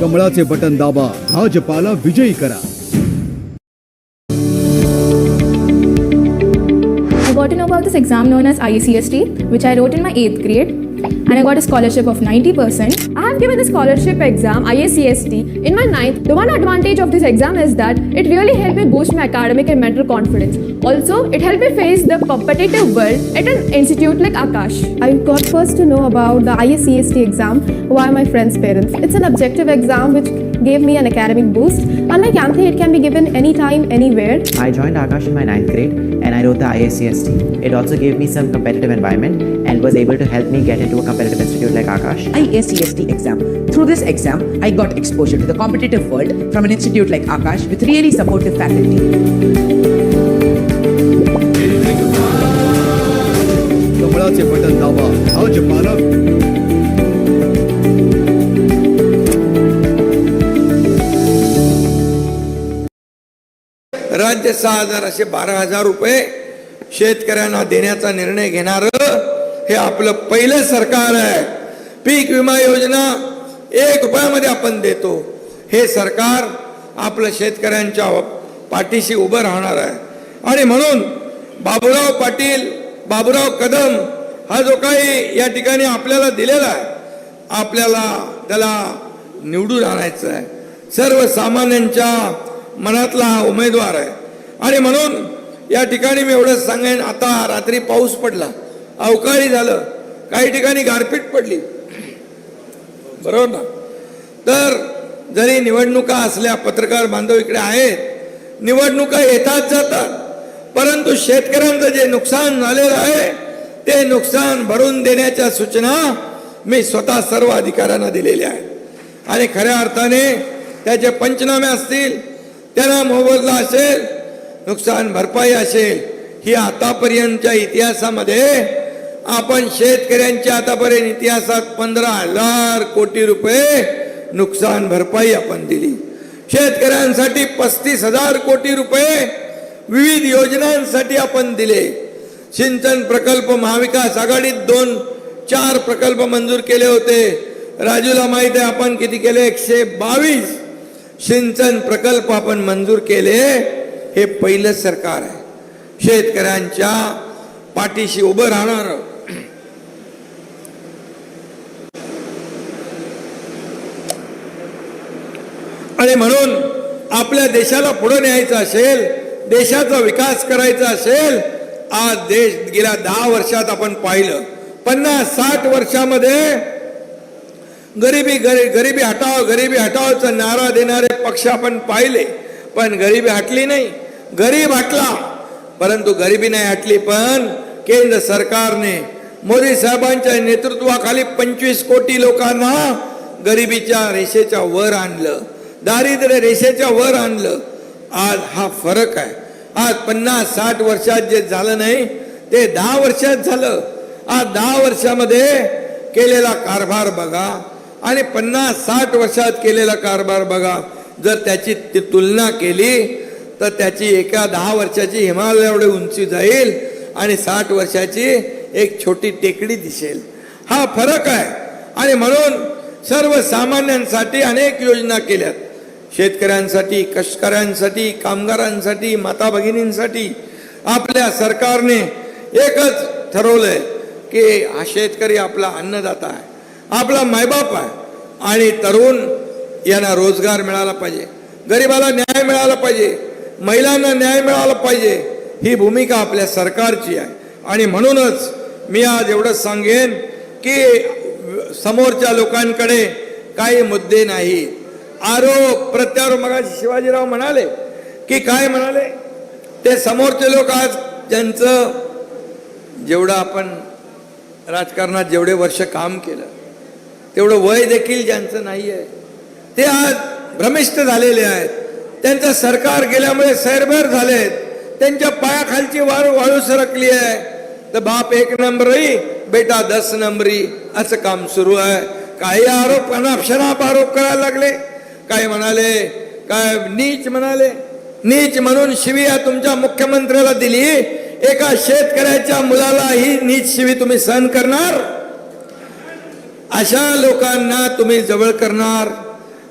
कमळाचे बटन दाबा भाजपाला विजयी करा I got to know about this exam known as IECST, which I wrote in my 8th grade, and I got a scholarship of 90%. I have given the scholarship exam IACST in my ninth. The one advantage of this exam is that it really helped me boost my academic and mental confidence. Also, it helped me face the competitive world at an institute like Akash. I got first to know about the IACST exam via my friend's parents. It's an objective exam which gave me an academic boost. Unlike Anthe, it can be given anytime, anywhere. I joined Akash in my ninth grade and I wrote the IACST. It also gave me some competitive environment and was able to help me get into a competitive institute like Akash. IACST exam. Through this exam, I got exposure to the competitive world from an institute like Akash with really supportive faculty. कमळाचे button दाबा भाजपाला राज्य सहा हजार असे बारा हजार रुपये शेतकऱ्यांना देण्याचा निर्णय घेणार हे आपलं पहिलं सरकार आहे. पीक विमा योजना एक रुपयामध्ये आपण देतो. हे सरकार आपलं शेतकऱ्यांच्या पाठीशी उभं राहणार आहे. आणि म्हणून बाबूराव पाटील बाबूराव कदम हा जो काही या ठिकाणी आपल्याला दिलेला आहे आपल्याला त्याला निवडून आणायचं आहे. सर्वसामान्यांच्या मनातला हा उमेदवार आहे. आणि म्हणून या ठिकाणी मी एवढंच सांगेन आता रात्री पाऊस पडला. अवकाळी झालं. काही ठिकाणी गारपीट पडली. बरोबर ना? तर जरी निवडणुका असल्या पत्रकार बांधव इकडे आहेत निवडणुका येतात जातात. परंतु शेतकऱ्यांचं जे नुकसान झालेलं आहे ते नुकसान भरून देण्याच्या सूचना मी स्वतः सर्व अधिकाऱ्यांना दिलेल्या आहेत. आणि खऱ्या अर्थाने त्याचे पंचनामे असतील त्यांना मोबदला असेल नुकसान भरपाई असेल ही आतापर्यंतच्या इतिहासामध्ये आपण शेतकऱ्यांच्या आतापर्यंत इतिहासात पंधरा हजार कोटी रुपये नुकसान भरपाई आपण दिली. शेतकऱ्यांसाठी पस्तीस हजार कोटी रुपये विविध योजनांसाठी आपण दिले. सिंचन प्रकल्प महाविकास आघाडीत दोन चार प्रकल्प मंजूर केले होते. राजूला माहीत आहे आपण किती केले? एकशे बावीस. सिंचन प्रकल्प आपण मंजूर केले. हे पहिलं सरकार आहे. शेतकऱ्यांच्या पाठीशी उभं राहणार आणि म्हणून आपल्या देशाला पुढे न्यायचं असेल देशाचा विकास करायचा असेल आज देश गेल्या दहा वर्षात आपण पाहिलं. पन्नास साठ वर्षामध्ये गरिबी गरी गरिबी हटाव गरिबी हटावचा नारा देणारे पक्ष आपण पाहिले. पण गरिबी हटली नाही. गरीब हटला. परंतु गरिबी नाही हटली पण केंद्र सरकारने मोदी साहेबांच्या नेतृत्वाखाली पंचवीस कोटी लोकांना गरिबीच्या रेषेच्या वर आणलं. दारिद्र्य रेषेच्या वर आणलं. आज हा फरक आहे. आज पन्नास साठ वर्षात जे झालं नाही ते दहा वर्षात झालं. आज दहा वर्षामध्ये केलेला कारभार बघा आणि पन्नास साठ वर्षात केलेला कारभार बघा. जर त्याची ती तुलना केली तर त्याची एका दहा वर्षाची हिमालय एवढी उंची जाईल आणि साठ वर्षाची एक छोटी टेकडी दिसेल. हा फरक आहे. आणि म्हणून सर्वसामान्यांसाठी अनेक योजना केल्यात. शेतकऱ्यांसाठी कष्टकऱ्यांसाठी कामगारांसाठी माता भगिनींसाठी आपल्या सरकारने एकच ठरवलंय की हा शेतकरी आपला अन्नदाता आहे आपला मायबाप आहे आणि तरुण यांना रोजगार मिळाला पाहिजे गरिबाला न्याय मिळाला पाहिजे महिलांना न्याय मिळाला पाहिजे ही भूमिका आपल्या सरकारची आहे. आणि म्हणूनच मी आज एवढंच सांगेन की समोरच्या लोकांकडे काही मुद्दे नाही. आरोप प्रत्यारोप. मग शिवाजीराव म्हणाले की काय म्हणाले? ते समोरचे लोक आज ज्यांचं जेवढं आपण राजकारणात जेवढे वर्ष काम केलं तेवढं वय देखील ज्यांचं नाही आहे ते आज भ्रमिष्ट झालेले आहेत. त्यांचं सरकार गेल्यामुळे सैरभर झालेत. त्यांच्या पायाखालची वाळू वाळू सरकली आहे. तर बाप एक नंबरी बेटा दस नंबरी असं काम सुरू आहे. काही आरोप अनापशनाप आरोप करायला लागले. काय म्हणाले? काय नीच म्हणाले? नीच म्हणून शिविया तुमच्या मुख्यमंत्र्याला दिली. एका शेतकऱ्याच्या मुलाला ही नीच शिवी तुम्ही सहन करणार? अशा लोकांना तुम्ही जवळ करणार.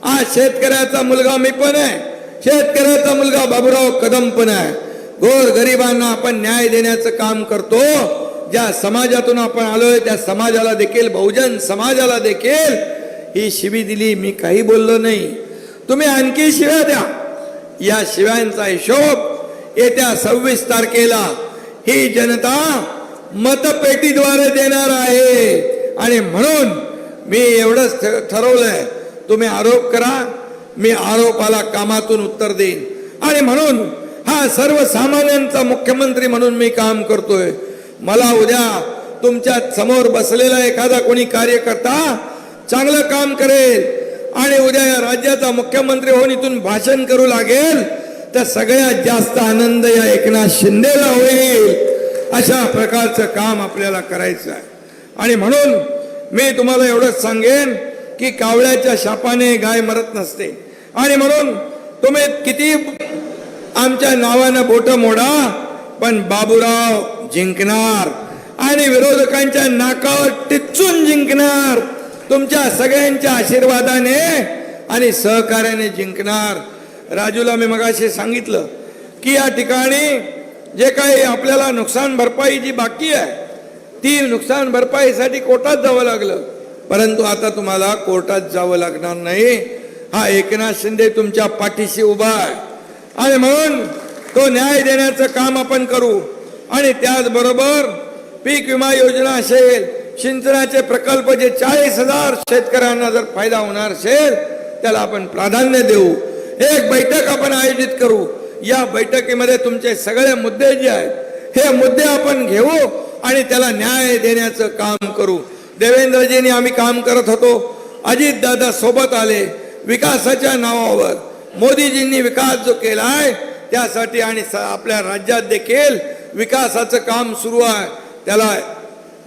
आज शेतकऱ्याचा मुलगा मी पण आहे. शेतकऱ्याचा मुलगा बाबूराव कदम पण आहे. गोर गरिबांना आपण न्याय देण्याचं काम करतो. ज्या समाजातून आपण आलोय त्या समाजाला देखील बहुजन समाजाला देखील ही शिवी दिली. मी काही बोललो नाही. तुम्ही आणखी शिव्या द्या. या शिव्यांचा हिशोब येत्या सव्वीस तारखेला ही जनता मतपेटीद्वारे देणार आहे. आणि म्हणून मी एवढंच ठ- ठरवलंय तुम्ही आरोप करा मी आरोपाला कामातून उत्तर देईन. आणि म्हणून हा सर्वसामान्यांचा मुख्यमंत्री म्हणून मी काम करतोय. मला उद्या तुमच्यासमोर बसलेला एखादा कोणी कार्यकर्ता चांगलं काम करेल आणि उद्या या राज्याचा मुख्यमंत्री होऊन इथून भाषण करू लागेल तर सगळ्यात जास्त आनंद या एकनाथ शिंदेला होईल. अशा प्रकारचं काम आपल्याला करायचं आहे. आणि म्हणून मी तुम्हाला एवढंच सांगेन की कावळ्याच्या शापाने गाय मरत नसते. आणि म्हणून तुम्ही किती आमच्या नावानं बोट मोडा पण बाबूराव जिंकणार. आणि विरोधकांच्या नाकावर टिचून जिंकणार. तुमच्या सगळ्यांच्या आशीर्वादाने आणि सहकार्याने जिंकणार. राजूला मी मगाशी सांगितलं की या ठिकाणी जे काही आपल्याला नुकसान भरपाई जी बाकी आहे ती नुकसान भरपाईसाठी कोर्टात जावं लागलं. परंतु आता तुम्हाला कोर्टात जावं लागणार नाही. हा एकनाथ शिंदे तुमच्या पाठीशी उभा आहे. आणि म्हणून तो न्याय देण्याचं काम आपण करू. आणि त्याचबरोबर पीक विमा योजना असेल सिंचनाचे प्रकल्प जे चाळीस हजार शेतकऱ्यांना जर फायदा होणार असेल त्याला आपण प्राधान्य देऊ. एक बैठक आपण आयोजित करू. या बैठकीमध्ये तुमचे सगळे मुद्दे जे आहेत हे मुद्दे आपण घेऊ आणि त्याला न्याय देण्याचं काम करू. देवेंद्रजींनी आम्ही काम करत होतो. अजित दादा सोबत आले विकासाच्या नावावर. मोदीजींनी विकास जो केला आहे त्यासाठी आणि स- आपल्या राज्यात देखील विकासाचं काम सुरू आहे. त्याला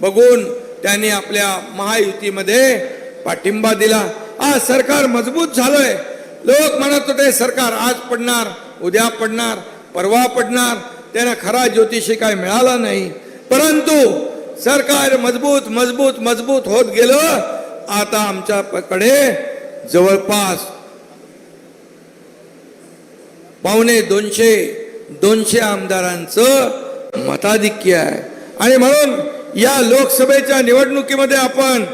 बघून त्यांनी आपल्या महायुतीमध्ये पाठिंबा दिला. आज सरकार मजबूत झालंय. लोक म्हणत होते सरकार आज पडणार उद्या पडणार परवा पडणार त्यांना खरा ज्योतिषी काय मिळाला नाही. परंतु सरकार मजबूत मजबूत मजबूत होत गेलं. आता आमच्याकडे जवळपास पावणे दोनशे दोनशे आमदारांचं मताधिक्य आहे. आणि म्हणून या लोकसभेच्या निवडणुकीमध्ये आपण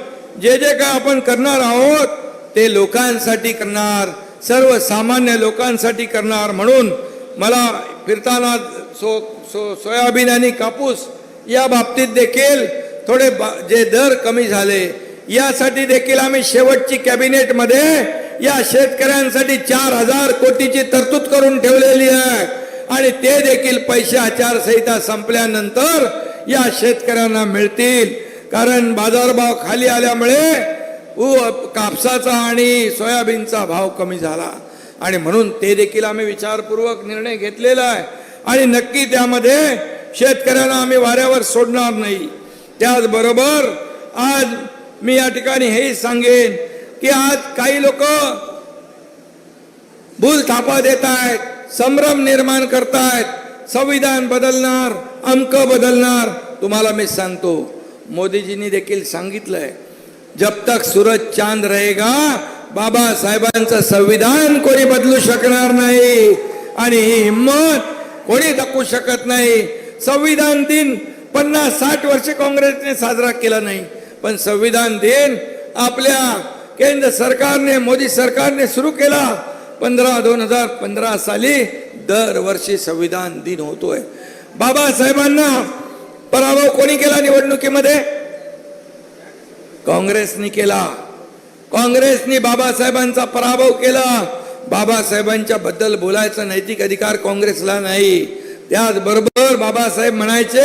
जे जे काय आपण करणार आहोत ते लोकांसाठी करणार सर्वसामान्य लोकांसाठी करणार म्हणून मला फिरताना सो सो सोयाबीन आणि कापूस या बाबतीत देखील थोडे बा- जे दर कमी झाले यासाठी देखील आम्ही शेवटची कॅबिनेटमध्ये या शेतकऱ्यांसाठी चार हजार कोटीची तरतूद करून ठेवलेली आहे. आणि ते देखील पैसे आचारसंहिता संपल्यानंतर या शेतकऱ्यांना मिळतील. कारण बाजारभाव खाली आल्यामुळे ऊ कापसाचा आणि सोयाबीनचा भाव कमी झाला. आणि म्हणून ते देखील आम्ही विचारपूर्वक निर्णय घेतलेला आहे. आणि नक्की त्यामध्ये शेतकऱ्यांना आम्ही वाऱ्यावर सोडणार नाही. त्याचबरोबर आज मी या ठिकाणी हेही सांगेन की आज काही लोक भूल थापा देत आहेत संभ्रम निर्माण करतायत संविधान बदलणार अंक बदलणार? तुम्हाला मी सांगतो. मोदीजींनी देखील सांगितलंय जब तक सूरज चांद रहेगा बाबासाहेबांचं संविधान कोणी बदलू शकणार नाही. आणि ही हिंमत कोणी दाखवू शकत नाही. संविधान दिन पन्नास साठ वर्ष काँग्रेसने साजरा केला नाही पण संविधान दिन आपल्या केंद्र सरकारने मोदी सरकारने सुरू केला. पंधरा दोन हजार पंधरा साली दरवर्षी संविधान दिन होतोय. बाबासाहेबांना पराभव कोणी केला निवडणुकीमध्ये? काँग्रेसनी केला. काँग्रेसनी बाबासाहेबांचा पराभव केला. बाबासाहेबांच्या बद्दल बोलायचा नैतिक अधिकार काँग्रेसला नाही. त्याचबरोबर बाबासाहेब म्हणायचे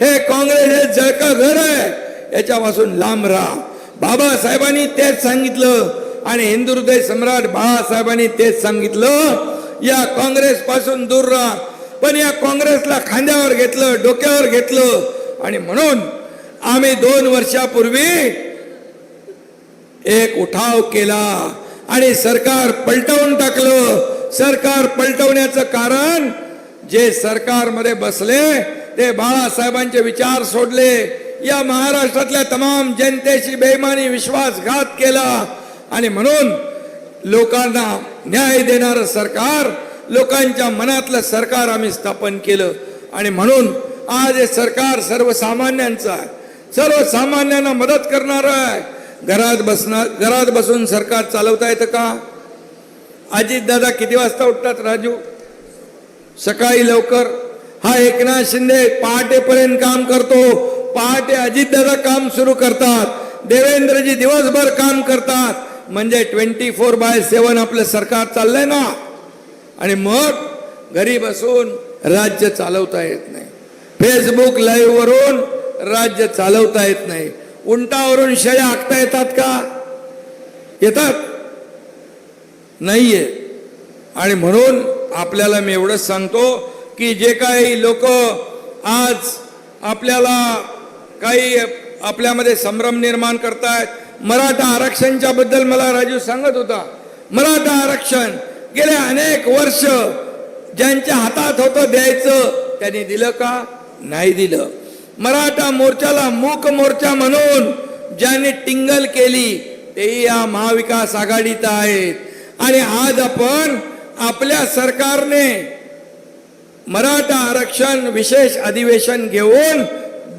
हे काँग्रेस हे जळका घर आहे. याच्यापासून लांब राहा. बाबासाहेबांनी तेच सांगितलं आणि हिंदू हृदय सम्राट बाळासाहेबांनी तेच सांगितलं या काँग्रेस पासून दूर राहा. पण या काँग्रेसला खांद्यावर घेतलं डोक्यावर घेतलं. आणि म्हणून आम्ही दोन वर्षापूर्वी एक उठाव केला आणि सरकार पलटवून टाकलं. सरकार पलटवण्याचं कारण जे सरकारमध्ये बसले ते बाळासाहेबांचे विचार सोडले. या महाराष्ट्रातल्या तमाम जनतेशी बेमानी विश्वासघात केला. आणि म्हणून लोकांना न्याय देणारं सरकार लोकांच्या मनातलं सरकार आम्ही स्थापन केलं. आणि म्हणून आज हे सरकार सर्वसामान्यांचं आहे. सर्वसामान्यांना मदत करणार आहे. घरात बसणार घरात बसून सरकार चालवता येतं का? अजित दादा किती वाजता उठतात राजू? सकाळी लवकर. हा एकनाथ शिंदे पहाटेपर्यंत काम करतो. पहाटे अजितदादा काम सुरू करतात. देवेंद्रजी दिवसभर काम करतात. म्हणजे ट्वेंटी फोर बाय सेवन आपलं सरकार चाललंय ना? आणि मग घरी बसून राज्य चालवता येत नाही. फेसबुक लाईव्हवरून राज्य चालवता येत नाही. उंटावरून शेळ्या आखता येतात का? येतात. नाहीये. आणि म्हणून आपल्याला मी एवढंच सांगतो की जे काही लोक आज आपल्याला काही आपल्यामध्ये संभ्रम निर्माण करतायत. मराठा आरक्षणच्या बद्दल मला राजू सांगत होता. मराठा आरक्षण गेले अनेक वर्ष ज्यांच्या हातात होतं द्यायचं त्यांनी दिलं का? नाही दिलं. मराठा मोर्चाला मूक मोर्चा म्हणून ज्यांनी टिंगल केली तेही या महाविकास आघाडीत आहेत. आणि आज आपण आपल्या सरकारने मराठा आरक्षण विशेष अधिवेशन घेऊन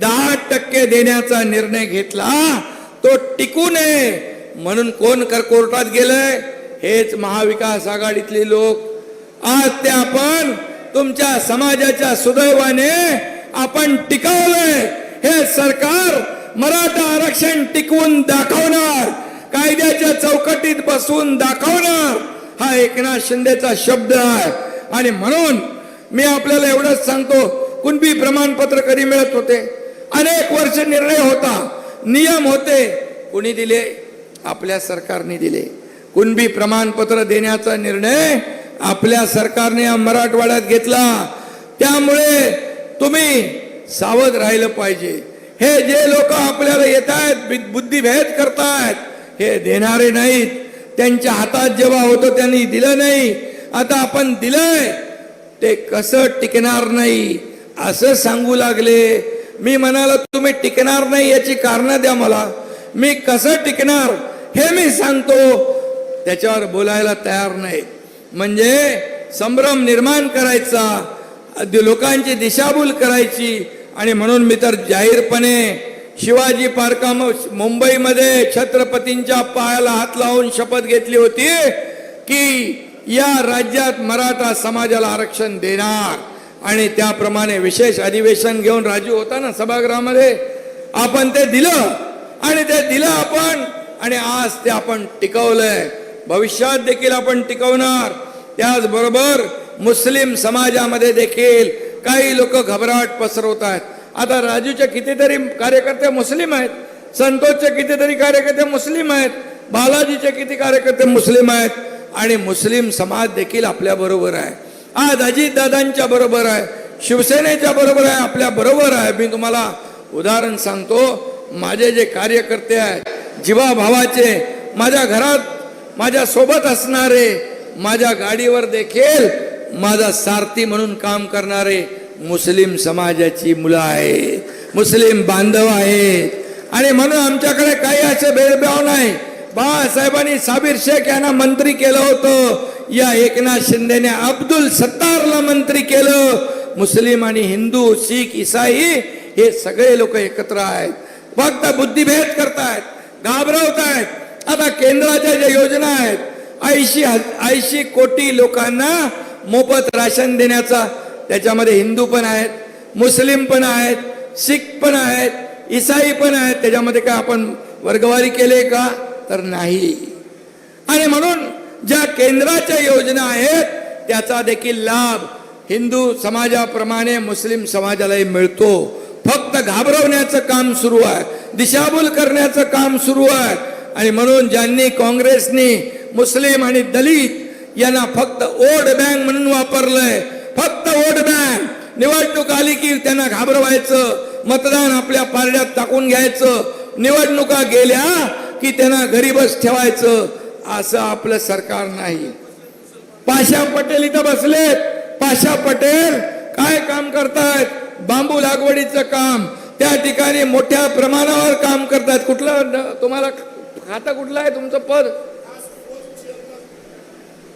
दहा टक्के देण्याचा निर्णय घेतला तो टिकू नये म्हणून कोण कर कोर्टात गेलंय? हेच महाविकास आघाडीतले लोक. आज ते आपण तुमच्या समाजाच्या सुदैवाने आपण टिकवलंय. हे सरकार मराठा आरक्षण टिकवून दाखवणार. कायद्याच्या चौकटीत बसवून दाखवणार. हा एकनाथ शिंदेचा शब्द आहे. आणि म्हणून मी आपल्याला एवढंच सांगतो कुणबी प्रमाणपत्र कधी मिळत होते? अनेक वर्ष निर्णय होता. नियम होते. कुणी दिले? आपल्या सरकारने दिले. कुणबी प्रमाणपत्र देण्याचा निर्णय आपल्या सरकारने या मराठवाड्यात घेतला. त्यामुळे तुम्ही सावध राहिलं पाहिजे. हे जे लोक आपल्याला येत आहेत बुद्धिभेद करतायत हे देणारे नाहीत. त्यांच्या हातात जेव्हा होतं त्यांनी दिलं नाही. आता आपण दिलंय ते कसं टिकणार नाही? असं सांगू लागले. मी म्हणाला तुम्ही टिकणार नाही याची कारणं द्या मला. मी कसं टिकणार हे मी सांगतो. त्याच्यावर बोलायला तयार नाही. म्हणजे संभ्रम निर्माण करायचा अगदी लोकांची दिशाभूल करायची आणि म्हणून मी तर जाहीरपणे शिवाजी पार्का मुंबईमध्ये छत्रपतींच्या पायाला हात लावून शपथ घेतली होती की या राज्यात मराठा समाजाला आरक्षण देणार. आणि त्याप्रमाणे विशेष अधिवेशन घेऊन राजू होता ना सभागृहामध्ये आपण ते दिलं. आणि ते दिलं आपण. आणि आज ते आपण टिकवलंय. भविष्यात देखील आपण टिकवणार. त्याचबरोबर मुस्लिम समाजामध्ये देखील काही लोक घबराट पसरवत आहेत. आता राजूचे कितीतरी कार्यकर्ते मुस्लिम आहेत संतोषचे कितीतरी कार्यकर्ते मुस्लिम आहेत बालाजीचे किती कार्यकर्ते मुस्लिम आहेत आणि मुस्लिम समाज देखील आपल्या बरोबर आहे. आज अजित दादांच्या बरोबर आहे शिवसेनेच्या बरोबर आहे आपल्या बरोबर आहे. मी तुम्हाला उदाहरण सांगतो माझे जे कार्यकर्ते आहेत जीवाभावाचे माझ्या घरात माझ्या सोबत असणारे माझ्या गाडीवर देखील माझा सारथी म्हणून काम करणारे मुस्लिम समाजाची मुलं आहेत. मुस्लिम बांधव आहेत. आणि म्हणून आमच्याकडे काही असे भेदभाव नाही. बाळासाहेबांनी साबीर शेख यांना मंत्री केलं होतं. या एकनाथ शिंदेने अब्दुल सत्तारला मंत्री केलं. मुस्लिम आणि हिंदू शीख इसाई हे सगळे लोक एकत्र आहेत. फक्त बुद्धिभेद करतायत घाबरवतायत. आता केंद्राच्या ज्या योजना आहेत ऐंशी ऐंशी कोटी लोकांना मोफत राशन देण्याचा त्याच्यामध्ये हिंदू पण आहेत मुस्लिम पण आहेत शीख पण आहेत इसाई पण आहेत त्याच्यामध्ये काय आपण वर्गवारी केले का? तर नाही. आणि म्हणून ज्या केंद्राच्या योजना आहेत त्याचा देखील लाभ हिंदू समाजाप्रमाणे मुस्लिम समाजालाही मिळतो. फक्त घाबरवण्याचं काम सुरू आहे दिशाभूल करण्याचं काम सुरू आहे. आणि म्हणून ज्यांनी काँग्रेसनी मुस्लिम आणि दलित यांना फक्त वोट बँक म्हणून वापरलंय फक्त वोट बँक. निवडणूक आली की त्यांना घाबरवायचं मतदान आपल्या पारड्यात टाकून घ्यायचं. निवडणुका गेल्या की त्यांना गरीबच ठेवायचं असं आपलं सरकार नाही. पाशा पटेल इथं बसलेत. पाशा पटेल काय काम करतायत? बांबू लागवडीचं काम. त्या ठिकाणी मोठ्या प्रमाणावर काम करतात कुठलं तुम्हाला आता कुठलं आहे तुमचं पद?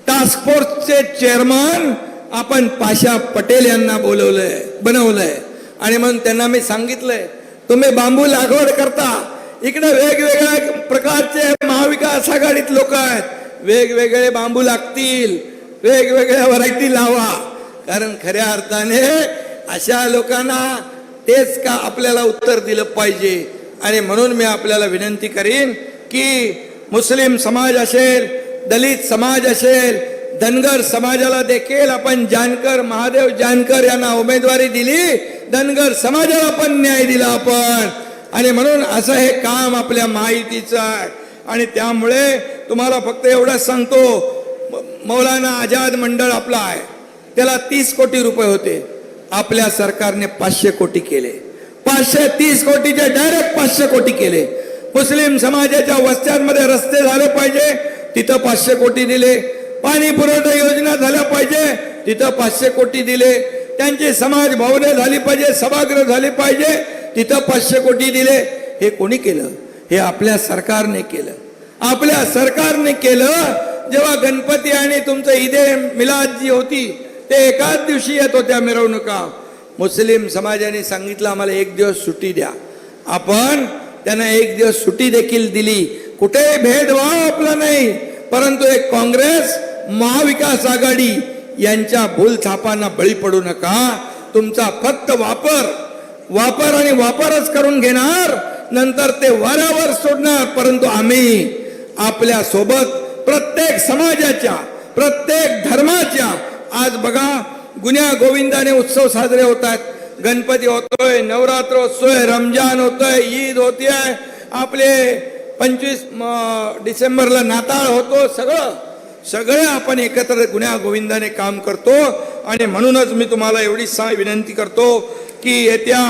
टास्क फोर्सचे चेअरमन आपण पाशा पटेल यांना बोलवलंय बनवलंय. आणि म्हणून त्यांना मी सांगितलंय तुम्ही बांबू लागवड करता. इकडे वेगवेगळ्या प्रकारचे महाविकास आघाडीत लोक आहेत. वेगवेगळे बांबू लागतील वेगवेगळ्या व्हरायटी लावा. कारण खऱ्या अर्थाने अशा लोकांना तेच का आपल्याला उत्तर दिलं पाहिजे? आणि म्हणून मी आपल्याला विनंती करीन की मुस्लिम समाज असेल दलित समाज असेल धनगर समाजाला देखील आपण जानकर महादेव जानकर यांना उमेदवारी दिली धनगर समाजाला पण न्याय दिला आपण. आणि म्हणून असं हे काम आपल्या माहितीचं आहे. आणि त्यामुळे तुम्हाला फक्त एवढं सांगतो मौलाना आझाद मंडळ आपला आहे. त्याला तीस कोटी रुपये होते. आपल्या सरकारने पाचशे कोटी केले. पाचशे तीस कोटीचे डायरेक्ट पाचशे कोटी केले. मुस्लिम समाजाच्या वस्त्यांमध्ये रस्ते झाले पाहिजे तिथं पाचशे कोटी दिले. पाणी पुरवठा योजना झाल्या पाहिजे तिथं पाचशे कोटी दिले. त्यांची समाज भवने झाली पाहिजे सभागृह झाली पाहिजे तिथं पाचशे कोटी दिले. हे कोणी केलं? हे आपल्या सरकारने केलं. आपल्या सरकारने केलं जेव्हा गणपती आणि तुमचं ईदे मिलाद जी होती ते एकाच दिवशी येत होत्या मिरवणुका. मुस्लिम समाजाने सांगितलं आम्हाला एक दिवस सुट्टी द्या. आपण त्यांना एक दिवस सुट्टी देखील दिली. कुठेही भेदभाव आपला नाही परंतु एक काँग्रेस महाविकास आघाडी यांच्या भूलथापांना बळी पडू नका. तुमचा फक्त वापर वापर आणि वापरच करून घेणार नंतर ते वाऱ्यावर सोडणार. परंतु आम्ही आपल्यासोबत प्रत्येक समाजाच्या प्रत्येक धर्माच्या आज बघा गुन्ह्या गोविंदाने उत्सव साजरे होतात गणपती होतोय नवरात्र होतोय रमजान होतोय ईद होतीये. आपले पंचवीस डिसेंबरला नाताळ होतो सगळं. सगळे आपण एकत्र गुन्ह्या गोविंदाने काम करतो. आणि म्हणूनच मी तुम्हाला एवढी सा विनंती करतो की येत्या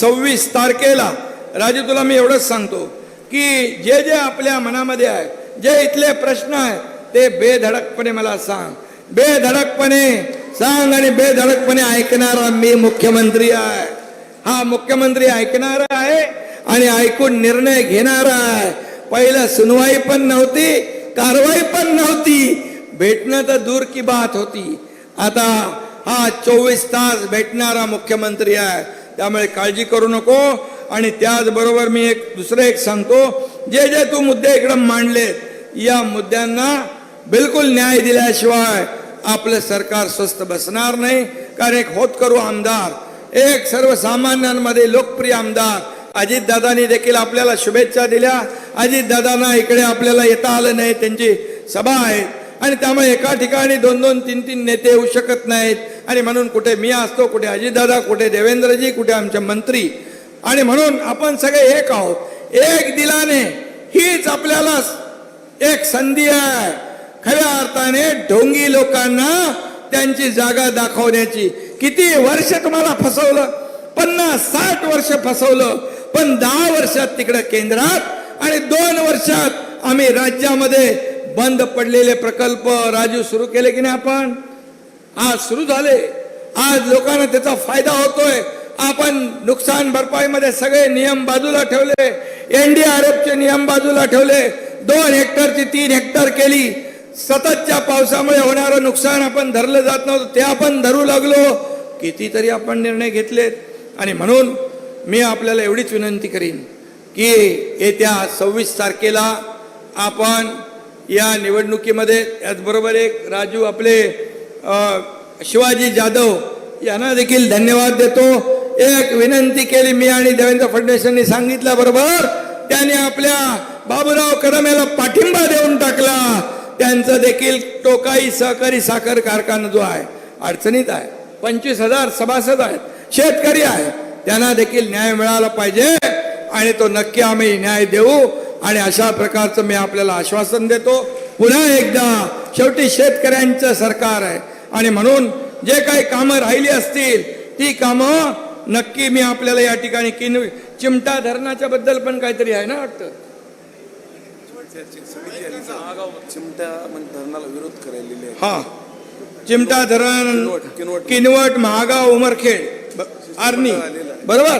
सव्वीस तारखेला राजू तुला मी एवढंच सांगतो की जे जे आपल्या मनामध्ये आहे जे इथले प्रश्न आहेत ते बेधडकपणे मला सांग. बेधडकपणे सांग आणि बेधडकपणे ऐकणारा मी मुख्यमंत्री आहे. हा मुख्यमंत्री ऐकणारा आहे आणि ऐकून निर्णय घेणारा आहे. पहिलं सुनवाई पण नव्हती कारवाई पण नव्हती. भेटणं तर दूर की बात होती. आता हा चोवीस तास भेटणारा मुख्यमंत्री आहे. त्यामुळे काळजी करू नको आणि त्याचबरोबर मी एक दुसरं एक सांगतो. जे जे तू मुद्दे इकडं मांडलेत या मुद्द्यांना बिलकुल न्याय दिल्याशिवाय आपलं सरकार स्वस्त बसणार नाही. कारण एक होतकरू आमदार एक सर्वसामान्यांमध्ये लोकप्रिय आमदार अजितदादांनी देखील आपल्याला शुभेच्छा दिल्या. अजितदादांना इकडे आपल्याला येता आलं नाही त्यांची सभा आहे. आणि त्यामुळे एका ठिकाणी दोन दोन तीन तीन नेते येऊ शकत नाहीत. आणि म्हणून कुठे मी असतो कुठे अजितदादा कुठे देवेंद्रजी कुठे आमचे मंत्री. आणि म्हणून आपण सगळे एक आहोत. एक दिलाने हीच आपल्याला एक संधी आहे. खऱ्या अर्थाने ढोंगी लोकांना त्यांची जागा दाखवण्याची किती वर्ष तुम्हाला फसवलं? पन्नास साठ वर्ष फसवलं. पण दहा वर्षात तिकडे केंद्रात आणि दोन वर्षात आम्ही राज्यामध्ये बंद पडलेले प्रकल्प राजू सुरू केले की नाही आपण? आज सुरू झाले. आज लोकांना त्याचा फायदा होतोय. आपण नुकसान भरपाईमध्ये सगळे नियम बाजूला ठेवले. एनडीआरएफचे नियम बाजूला ठेवले. दोन हेक्टरची तीन हेक्टर केली. सततच्या पावसामुळे होणारं नुकसान आपण धरलं जात नव्हतं ते आपण धरू लागलो. कितीतरी आपण निर्णय घेतलेत. आणि म्हणून मी आपल्याला एवढीच विनंती करीन की येत्या सव्वीस तारखेला आपण या निवडणुकीमध्ये त्याचबरोबर एक राजू आपले शिवाजी जाधव यांना देखील धन्यवाद देतो. एक विनंती केली मी आणि देवेंद्र फडणवीस यांनी सांगितल्याबरोबर त्याने आपल्या बाबूराव कदम याला पाठिंबा देऊन टाकला. त्यांचं देखील टोकाई सहकारी साखर कारखाना जो आहे अडचणीत आहे. पंचवीस हजार सभासद आहेत शेतकरी आहे. त्यांना देखील न्याय मिळाला पाहिजे आणि तो नक्की आम्ही न्याय देऊ आणि अशा प्रकारचं मी आपल्याला आश्वासन देतो. पुन्हा एकदा शेवटी शेतकऱ्यांचं सरकार आहे आणि म्हणून जे काही कामं राहिली असतील ती कामं नक्की मी आपल्याला या ठिकाणी किन चिमटा धरणाच्या बद्दल पण काहीतरी आहे ना वाटतं? म्हणजे धरणाला विरोध करायलेले आहे. हा. चिमटा धरण किनवट- महागाव उमरखेड आर्णी. बरोबर?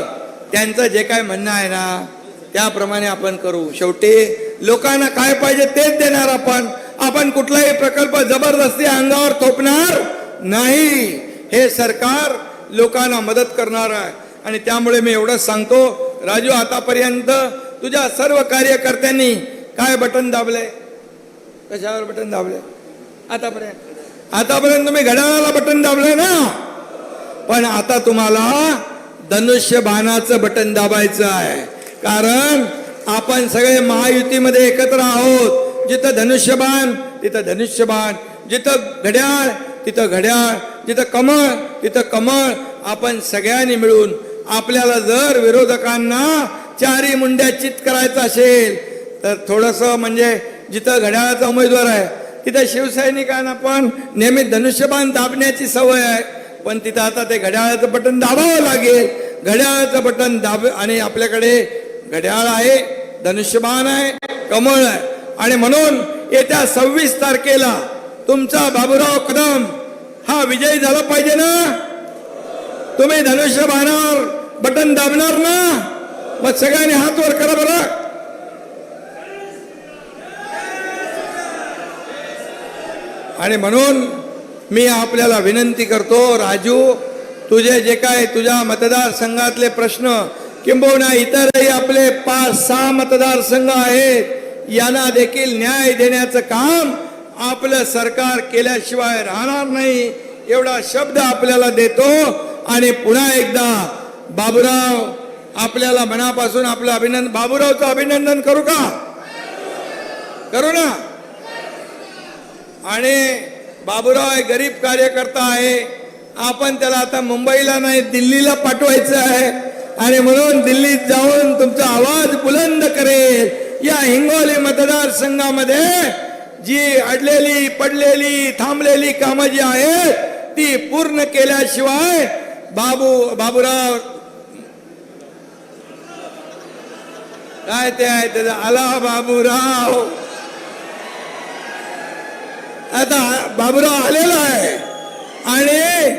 त्यांचं जे काय म्हणणं आहे ना त्याप्रमाणे आपण करू. शेवटी लोकांना काय पाहिजे तेच देणार आपण. आपण कुठलाही प्रकल्प जबरदस्ती अंगावर थोपणार नाही. हे सरकार लोकांना मदत करणार आहे. आणि त्यामुळे मी एवढंच सांगतो राजू आतापर्यंत तुझ्या सर्व कार्यकर्त्यांनी काय बटन दाबलंय? कशावर बटन दाबले आतापर्यंत. आतापर्यंत तुम्ही घड्याळाला बटन दाबलंय ना? पण आता तुम्हाला धनुष्य बाणाचं बटन दाबायचं आहे. कारण आपण सगळे महायुतीमध्ये एकत्र आहोत. जिथं धनुष्यबाण तिथं धनुष्यबाण जिथं घड्याळ तिथं घड्याळ. जिथं कमळ तिथं कमळ. आपण सगळ्यांनी मिळून आपल्याला जर विरोधकांना चारी मुंड्या चित करायचं असेल तर थोडंसं म्हणजे जिथं घड्याळाचा उमेदवार आहे तिथं शिवसैनिकांना पण नेहमी धनुष्यबाण दाबण्याची सवय आहे. पण तिथं आता ते घड्याळाचं बटन दाबावं लागेल. घड्याळाचं बटन दाब आणि आपल्याकडे घड्याळ आहे धनुष्यबाण आहे कमळ आहे. आणि म्हणून येत्या सव्वीस तारखेला तुमचा बाबूराव कदम हा विजयी झाला पाहिजे ना? तुम्ही धनुष्यबाणावर बटन दाबणार ना? मग सगळ्यांनी हात वर करा बरं. आणि म्हणून मी आपल्याला विनंती करतो राजू तुझे जे काय तुझ्या मतदारसंघातले प्रश्न किंबहुना इतरही आपले पाच सहा मतदारसंघ आहेत यांना देखील न्याय देण्याचं काम आपलं सरकार केल्याशिवाय राहणार नाही एवढा शब्द आपल्याला देतो. आणि पुन्हा एकदा बाबूराव आपल्याला मनापासून आपलं अभिनंदन बाबूरावचं अभिनंदन करू का? करू ना? आणि बाबूराव हे गरीब कार्यकर्ता आहे. आपण त्याला आता मुंबईला नाही दिल्लीला पाठवायचं आहे. आणि म्हणून दिल्लीत जाऊन तुमचा आवाज बुलंद करेल. या हिंगोली मतदारसंघामध्ये जी अडलेली पडलेली थांबलेली कामं जी आहेत ती पूर्ण केल्याशिवाय बाबू बाबूराव काय ते आहे त्याचा? आला बाबूराव. आता बाबूराव आलेला आहे. आणि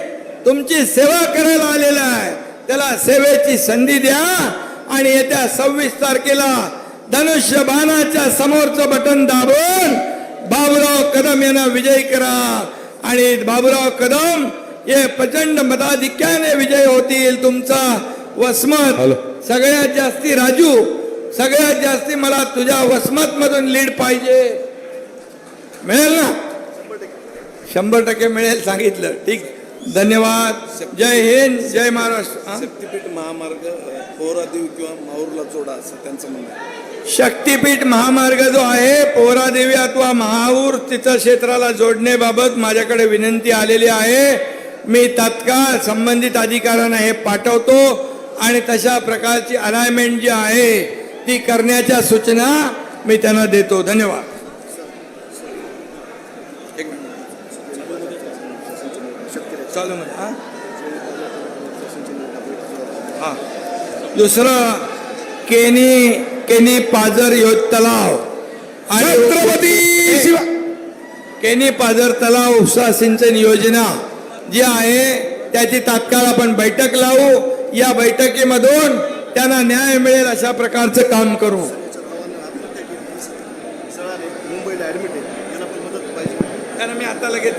तुमची सेवा करायला आलेला आहे. त्याला सेवेची संधी द्या. आणि येत्या सव्वीस तारखेला धनुष्य बाणाच्या समोरचं बटन दाबून बाबूराव कदम यांना विजयी करा. आणि बाबूराव कदम हे प्रचंड मताधिक्याने विजय होतील तुमचा. वसमत सगळ्यात जास्ती राजू सगळ्यात जास्ती मला तुझ्या वसमत मधून लीड पाहिजे. मिळेल ना? शंभर टक्के मिळेल सांगितलं. ठीक. धन्यवाद. जय हिंद जय महाराष्ट्र? शक्तीपीठ महामार्ग पोहरादेवी किंवा माहूरला जोडा असं त्यांचं म्हणणं आहे. शक्तीपीठ महामार्ग जो आहे पोहरादेवी अथवा महाऊर तीर्थक्षेत्राला जोडण्याबाबत माझ्याकडे विनंती आलेली आहे. मी तात्काळ संबंधित अधिकाऱ्यांना हे पाठवतो आणि तशा प्रकारची अलाइनमेंट जी आहे ती करण्याच्या सूचना मी त्यांना देतो. धन्यवाद एक मिनिट चालू म्हणजे हा? हा. दुसरं केनी केनी पाझर यो तलाव. आणि छत्रपती शिवा केनी पाझर तलाव उपसा सिंचन योजना जी आहे त्याची तात्काळ आपण बैठक लावू. या बैठकीमधून त्यांना न्याय मिळेल अशा प्रकारचं काम करू. कारण मी आता लगेच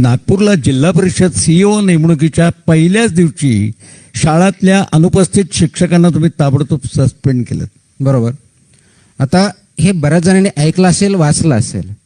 नागपूरला जिल्हा परिषद सीईओ नेमणुकीच्या पहिल्याच दिवशी शाळातल्या अनुपस्थित शिक्षकांना तुम्ही ताबडतोब सस्पेंड केलं. बरोबर. आता हे बऱ्याच जणांनी ऐकलं असेल वाचलं असेल.